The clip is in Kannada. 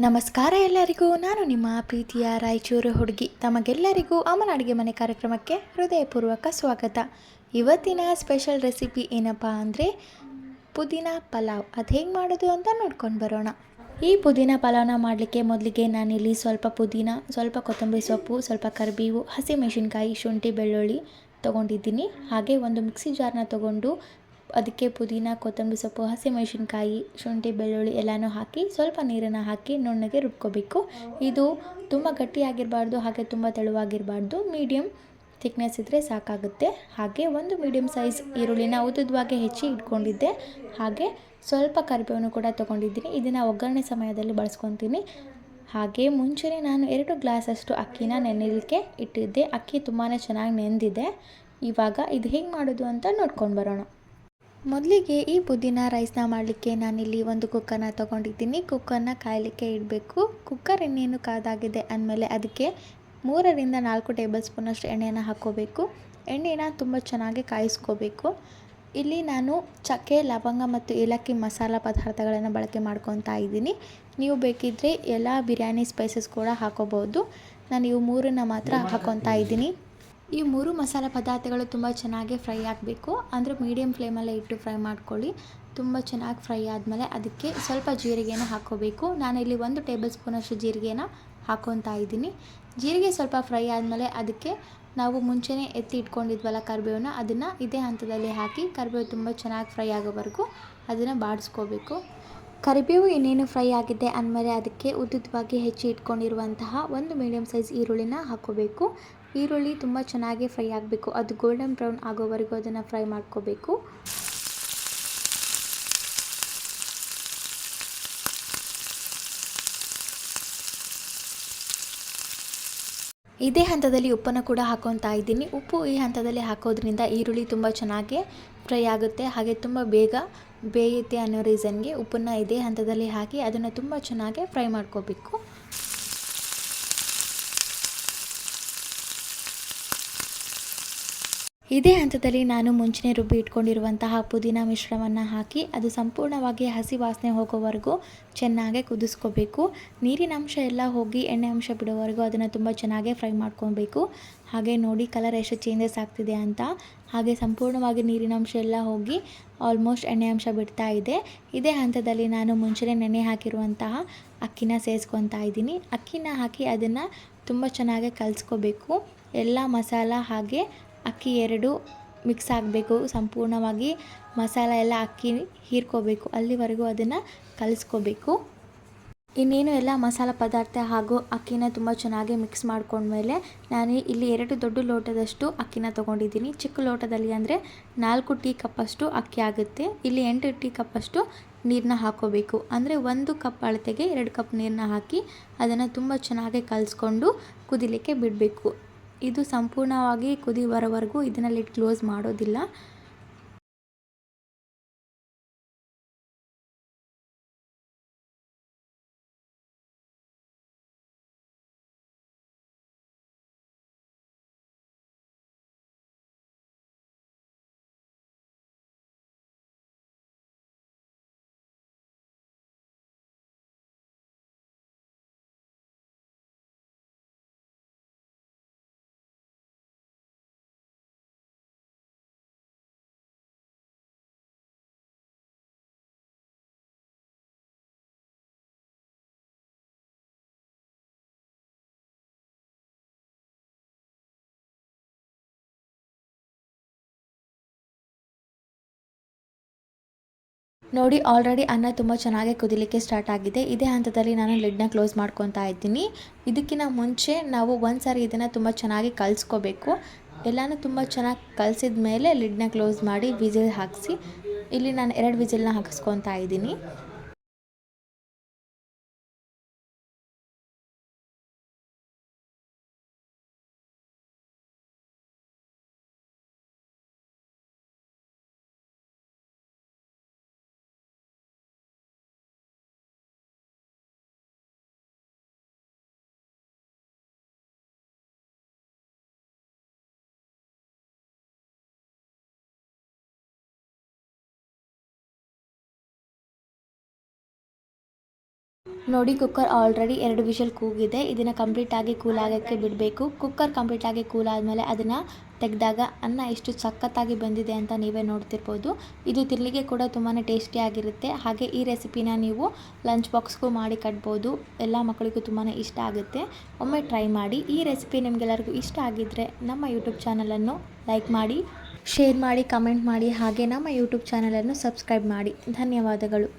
ನಮಸ್ಕಾರ ಎಲ್ಲರಿಗೂ. ನಾನು ನಿಮ್ಮ ಪ್ರೀತಿಯ ರಾಯಚೂರು ಹುಡುಗಿ. ತಮಗೆಲ್ಲರಿಗೂ ಅಮ್ಮನ ಅಡುಗೆ ಮನೆ ಕಾರ್ಯಕ್ರಮಕ್ಕೆ ಹೃದಯಪೂರ್ವಕ ಸ್ವಾಗತ. ಇವತ್ತಿನ ಸ್ಪೆಷಲ್ ರೆಸಿಪಿ ಏನಪ್ಪ ಅಂದರೆ ಪುದೀನ ಪಲಾವ್. ಅದು ಹೇಗೆ ಮಾಡೋದು ಅಂತ ನೋಡ್ಕೊಂಡು ಬರೋಣ. ಈ ಪುದೀನ ಪಲಾವ್ನ ಮಾಡಲಿಕ್ಕೆ ಮೊದಲಿಗೆ ನಾನಿಲ್ಲಿ ಸ್ವಲ್ಪ ಪುದೀನ, ಸ್ವಲ್ಪ ಕೊತ್ತಂಬರಿ ಸೊಪ್ಪು, ಸ್ವಲ್ಪ ಕರಿಬೇವು, ಹಸಿಮೆಣಸಿನ್ಕಾಯಿ, ಶುಂಠಿ, ಬೆಳ್ಳುಳ್ಳಿ ತೊಗೊಂಡಿದ್ದೀನಿ. ಹಾಗೆ ಒಂದು ಮಿಕ್ಸಿ ಜಾರ್ನ ತೊಗೊಂಡು ಅದಕ್ಕೆ ಪುದೀನ, ಕೊತ್ತಂಬರಿ ಸೊಪ್ಪು, ಹಸಿಮೆಣಸಿನ್ಕಾಯಿ, ಶುಂಠಿ, ಬೆಳ್ಳುಳ್ಳಿ ಎಲ್ಲನೂ ಹಾಕಿ ಸ್ವಲ್ಪ ನೀರನ್ನು ಹಾಕಿ ನುಣ್ಣಗೆ ರುಬ್ಕೋಬೇಕು. ಇದು ತುಂಬ ಗಟ್ಟಿಯಾಗಿರಬಾರ್ದು, ಹಾಗೆ ತುಂಬ ತೆಳುವಾಗಿರಬಾರ್ದು. ಮೀಡಿಯಮ್ ಥಿಕ್ನೆಸ್ ಇದ್ದರೆ ಸಾಕಾಗುತ್ತೆ. ಹಾಗೆ ಒಂದು ಮೀಡಿಯಮ್ ಸೈಜ್ ಈರುಳ್ಳಿನ ಉದ್ದದ್ವಾಗೆ ಹೆಚ್ಚಿ ಇಟ್ಕೊಂಡಿದ್ದೆ. ಹಾಗೆ ಸ್ವಲ್ಪ ಕರಿಬೇವನ್ನು ಕೂಡ ತೊಗೊಂಡಿದ್ದೀನಿ. ಇದನ್ನು ಒಗ್ಗರಣೆ ಸಮಯದಲ್ಲಿ ಬಳಸ್ಕೊತೀನಿ. ಹಾಗೆ ಮುಂಚೆನೇ ನಾನು ಎರಡು ಗ್ಲಾಸಷ್ಟು ಅಕ್ಕಿನ ನೆನೆಯಲಿಕ್ಕೆ ಇಟ್ಟಿದ್ದೆ. ಅಕ್ಕಿ ತುಂಬಾ ಚೆನ್ನಾಗಿ ನೆಂದಿದೆ. ಇವಾಗ ಇದು ಹೇಗೆ ಮಾಡೋದು ಅಂತ ನೋಡ್ಕೊಂಡು ಬರೋಣ. ಮೊದಲಿಗೆ ಈ ಪುದೀನ ರೈಸ್ನ ಮಾಡಲಿಕ್ಕೆ ನಾನಿಲ್ಲಿ ಒಂದು ಕುಕ್ಕರ್ನ ತೊಗೊಂಡಿದ್ದೀನಿ. ಕುಕ್ಕರ್ನ ಕಾಯಲಿಕ್ಕೆ ಇಡಬೇಕು. ಕುಕ್ಕರ್ ಎಣ್ಣೆಯನ್ನು ಕಾದಾಗಿದೆ ಅಂದಮೇಲೆ ಅದಕ್ಕೆ ಮೂರರಿಂದ ನಾಲ್ಕು ಟೇಬಲ್ ಸ್ಪೂನಷ್ಟು ಎಣ್ಣೆಯನ್ನು ಹಾಕ್ಕೋಬೇಕು. ಎಣ್ಣೆನ ತುಂಬ ಚೆನ್ನಾಗಿ ಕಾಯಿಸ್ಕೋಬೇಕು. ಇಲ್ಲಿ ನಾನು ಚಕ್ಕೆ, ಲವಂಗ ಮತ್ತು ಏಲಕ್ಕಿ ಮಸಾಲ ಪದಾರ್ಥಗಳನ್ನು ಬಳಕೆ ಮಾಡ್ಕೊತಾ ಇದ್ದೀನಿ. ನೀವು ಬೇಕಿದ್ದರೆ ಎಲ್ಲ ಬಿರಿಯಾನಿ ಸ್ಪೈಸಸ್ ಕೂಡ ಹಾಕೋಬೋದು ನಾನು ಇವು ಮೂರನ್ನ ಮಾತ್ರ ಹಾಕ್ಕೊತಾ ಇದ್ದೀನಿ. ಈ ಮೂರು ಮಸಾಲೆ ಪದಾರ್ಥಗಳು ತುಂಬ ಚೆನ್ನಾಗಿ ಫ್ರೈ ಆಗಬೇಕು. ಅಂದರೆ ಮೀಡಿಯಮ್ ಫ್ಲೇಮಲ್ಲೇ ಇಟ್ಟು ಫ್ರೈ ಮಾಡ್ಕೊಳ್ಳಿ. ತುಂಬ ಚೆನ್ನಾಗಿ ಫ್ರೈ ಆದಮೇಲೆ ಅದಕ್ಕೆ ಸ್ವಲ್ಪ ಜೀರಿಗೆನ ಹಾಕ್ಕೋಬೇಕು. ನಾನಿಲ್ಲಿ ಒಂದು ಟೇಬಲ್ ಸ್ಪೂನಷ್ಟು ಜೀರಿಗೆನ ಹಾಕ್ಕೊತಾ ಇದ್ದೀನಿ. ಜೀರಿಗೆ ಸ್ವಲ್ಪ ಫ್ರೈ ಆದಮೇಲೆ ಅದಕ್ಕೆ ನಾವು ಮುಂಚೆನೇ ಎತ್ತಿ ಇಟ್ಕೊಂಡಿದ್ವಲ್ಲ ಕರಿಬೇವನ್ನ, ಅದನ್ನು ಇದೇ ಹಂತದಲ್ಲಿ ಹಾಕಿ ಕರಿಬೇವು ತುಂಬ ಚೆನ್ನಾಗಿ ಫ್ರೈ ಆಗೋವರೆಗೂ ಅದನ್ನು ಬಾಡಿಸ್ಕೋಬೇಕು. ಕರಿಬೇವು ಇನ್ನೇನು ಫ್ರೈ ಆಗಿದೆ ಅಂದಮೇಲೆ ಅದಕ್ಕೆ ಉದ್ದುದ್ದವಾಗಿ ಹೆಚ್ಚಿ ಇಟ್ಕೊಂಡಿರುವಂತಹ ಒಂದು ಮೀಡಿಯಮ್ ಸೈಜ್ ಈರುಳ್ಳಿನ ಹಾಕ್ಕೋಬೇಕು. ಈರುಳ್ಳಿ ತುಂಬ ಚೆನ್ನಾಗಿ ಫ್ರೈ ಆಗಬೇಕು. ಅದು ಗೋಲ್ಡನ್ ಬ್ರೌನ್ ಆಗೋವರೆಗೂ ಅದನ್ನು ಫ್ರೈ ಮಾಡ್ಕೋಬೇಕು. ಇದೇ ಹಂತದಲ್ಲಿ ಉಪ್ಪನ್ನು ಕೂಡ ಹಾಕೊತಾ ಇದ್ದೀನಿ. ಉಪ್ಪು ಈ ಹಂತದಲ್ಲಿ ಹಾಕೋದ್ರಿಂದ ಈರುಳ್ಳಿ ತುಂಬ ಚೆನ್ನಾಗಿ ಫ್ರೈ ಆಗುತ್ತೆ. ಹಾಗೆ ತುಂಬ ಬೇಗ ಬೇಯುತ್ತೆ ಅನ್ನೋ ರೀಸನ್ಗೆ ಉಪ್ಪನ್ನು ಇದೇ ಹಂತದಲ್ಲಿ ಹಾಕಿ ಅದನ್ನು ತುಂಬ ಚೆನ್ನಾಗಿ ಫ್ರೈ ಮಾಡ್ಕೋಬೇಕು. ಇದೇ ಹಂತದಲ್ಲಿ ನಾನು ಮುಂಚೆನೆ ರುಬ್ಬಿ ಇಟ್ಕೊಂಡಿರುವಂತಹ ಪುದೀನ ಮಿಶ್ರಣವನ್ನು ಹಾಕಿ ಅದು ಸಂಪೂರ್ಣವಾಗಿ ಹಸಿ ವಾಸನೆ ಹೋಗೋವರೆಗೂ ಚೆನ್ನಾಗಿ ಕುದಿಸ್ಕೋಬೇಕು. ನೀರಿನ ಅಂಶ ಎಲ್ಲ ಹೋಗಿ ಎಣ್ಣೆ ಅಂಶ ಬಿಡೋವರೆಗೂ ಅದನ್ನು ತುಂಬ ಚೆನ್ನಾಗಿ ಫ್ರೈ ಮಾಡ್ಕೊಬೇಕು. ಹಾಗೆ ನೋಡಿ ಕಲರ್ ಎಷ್ಟು ಚೇಂಜಸ್ ಆಗ್ತಿದೆ ಅಂತ. ಹಾಗೆ ಸಂಪೂರ್ಣವಾಗಿ ನೀರಿನ ಅಂಶ ಎಲ್ಲ ಹೋಗಿ ಆಲ್ಮೋಸ್ಟ್ ಎಣ್ಣೆ ಅಂಶ ಬಿಡ್ತಾ ಇದೆ. ಇದೇ ಹಂತದಲ್ಲಿ ನಾನು ಮುಂಚೆನೇ ನೆನೆ ಹಾಕಿರುವಂತಹ ಅಕ್ಕಿನ ಸೇರಿಸ್ಕೊತಾ ಇದ್ದೀನಿ. ಅಕ್ಕಿನ ಹಾಕಿ ಅದನ್ನು ತುಂಬ ಚೆನ್ನಾಗಿ ಕಲಿಸ್ಕೋಬೇಕು. ಎಲ್ಲ ಮಸಾಲ ಹಾಗೆ ಅಕ್ಕಿ ಎರಡು ಮಿಕ್ಸ್ ಆಗಬೇಕು. ಸಂಪೂರ್ಣವಾಗಿ ಮಸಾಲ ಎಲ್ಲ ಅಕ್ಕಿ ಹೀರ್ಕೋಬೇಕು. ಅಲ್ಲಿವರೆಗೂ ಅದನ್ನು ಕಲಿಸ್ಕೋಬೇಕು. ಇನ್ನೇನು ಎಲ್ಲ ಮಸಾಲ ಪದಾರ್ಥ ಹಾಗೂ ಅಕ್ಕಿನ ತುಂಬ ಚೆನ್ನಾಗಿ ಮಿಕ್ಸ್ ಮಾಡ್ಕೊಂಡ್ಮೇಲೆ ನಾನು ಇಲ್ಲಿ ಎರಡು ದೊಡ್ಡ ಲೋಟದಷ್ಟು ಅಕ್ಕಿನ ತೊಗೊಂಡಿದ್ದೀನಿ. ಚಿಕ್ಕ ಲೋಟದಲ್ಲಿ ಅಂದರೆ ನಾಲ್ಕು ಟೀ ಕಪ್ಪಷ್ಟು ಅಕ್ಕಿ ಆಗುತ್ತೆ. ಇಲ್ಲಿ ಎಂಟು ಟೀ ಕಪ್ಪಷ್ಟು ನೀರನ್ನ ಹಾಕೋಬೇಕು. ಅಂದರೆ ಒಂದು ಕಪ್ ಅಳತೆಗೆ ಎರಡು ಕಪ್ ನೀರನ್ನ ಹಾಕಿ ಅದನ್ನು ತುಂಬ ಚೆನ್ನಾಗಿ ಕಲಿಸ್ಕೊಂಡು ಕುದಿಲಿಕ್ಕೆ ಬಿಡಬೇಕು. ಇದು ಸಂಪೂರ್ಣವಾಗಿ ಕುದಿ ಬರೋವರೆಗೂ ಇದನ್ನ ಲಿಡ್ ಕ್ಲೋಸ್ ಮಾಡೋದಿಲ್ಲ. ನೋಡಿ ಆಲ್ರೆಡಿ ಅನ್ನ ತುಂಬ ಚೆನ್ನಾಗಿ ಕುದಿಲಿಕ್ಕೆ ಸ್ಟಾರ್ಟ್ ಆಗಿದೆ. ಇದೇ ಹಂತದಲ್ಲಿ ನಾನು ಲಿಡ್ನ ಕ್ಲೋಸ್ ಮಾಡ್ಕೊತಾ ಇದ್ದೀನಿ. ಇದಕ್ಕಿಂತ ಮುಂಚೆ ನಾವು ಒಂದು ಸಾರಿ ಇದನ್ನು ತುಂಬ ಚೆನ್ನಾಗಿ ಕಲಿಸ್ಕೋಬೇಕು. ಎಲ್ಲನೂ ತುಂಬ ಚೆನ್ನಾಗಿ ಕಲಿಸಿದ ಮೇಲೆ ಲಿಡ್ನ ಕ್ಲೋಸ್ ಮಾಡಿ ವಿಜಿಲ್ ಹಾಕಿಸಿ. ಇಲ್ಲಿ ನಾನು ಎರಡು ವಿಜಿಲ್ನ ಹಾಕಿಸ್ಕೊತಾ ಇದ್ದೀನಿ. ನೋಡಿ ಕುಕ್ಕರ್ ಆಲ್ರೆಡಿ ಎರಡು ವಿಷಲ್ ಕೂಗಿದೆ. ಇದನ್ನು ಕಂಪ್ಲೀಟಾಗಿ ಕೂಲ್ ಆಗೋಕ್ಕೆ ಬಿಡಬೇಕು. ಕುಕ್ಕರ್ ಕಂಪ್ಲೀಟಾಗಿ ಕೂಲ್ ಆದಮೇಲೆ ಅದನ್ನು ತೆಗೆದಾಗ ಅನ್ನ ಎಷ್ಟು ಸಖತ್ತಾಗಿ ಬಂದಿದೆ ಅಂತ ನೀವೇ ನೋಡ್ತಿರ್ಬೋದು. ಇದು ತಿರ್ಲಿಗೆ ಕೂಡ ತುಂಬಾ ಟೇಸ್ಟಿಯಾಗಿರುತ್ತೆ ಹಾಗೆ ಈ ರೆಸಿಪಿನ ನೀವು ಲಂಚ್ ಬಾಕ್ಸ್ಗೂ ಮಾಡಿ ಕಟ್ಬೋದು. ಎಲ್ಲ ಮಕ್ಕಳಿಗೂ ತುಂಬಾ ಇಷ್ಟ ಆಗುತ್ತೆ. ಒಮ್ಮೆ ಟ್ರೈ ಮಾಡಿ. ಈ ರೆಸಿಪಿ ನಿಮಗೆಲ್ಲರಿಗೂ ಇಷ್ಟ ಆಗಿದ್ದರೆ ನಮ್ಮ ಯೂಟ್ಯೂಬ್ ಚಾನಲನ್ನು ಲೈಕ್ ಮಾಡಿ ಶೇರ್ ಮಾಡಿ ಕಮೆಂಟ್ ಮಾಡಿ. ಹಾಗೆ ನಮ್ಮ ಯೂಟ್ಯೂಬ್ ಚಾನಲನ್ನು ಸಬ್ಸ್ಕ್ರೈಬ್ ಮಾಡಿ. ಧನ್ಯವಾದಗಳು.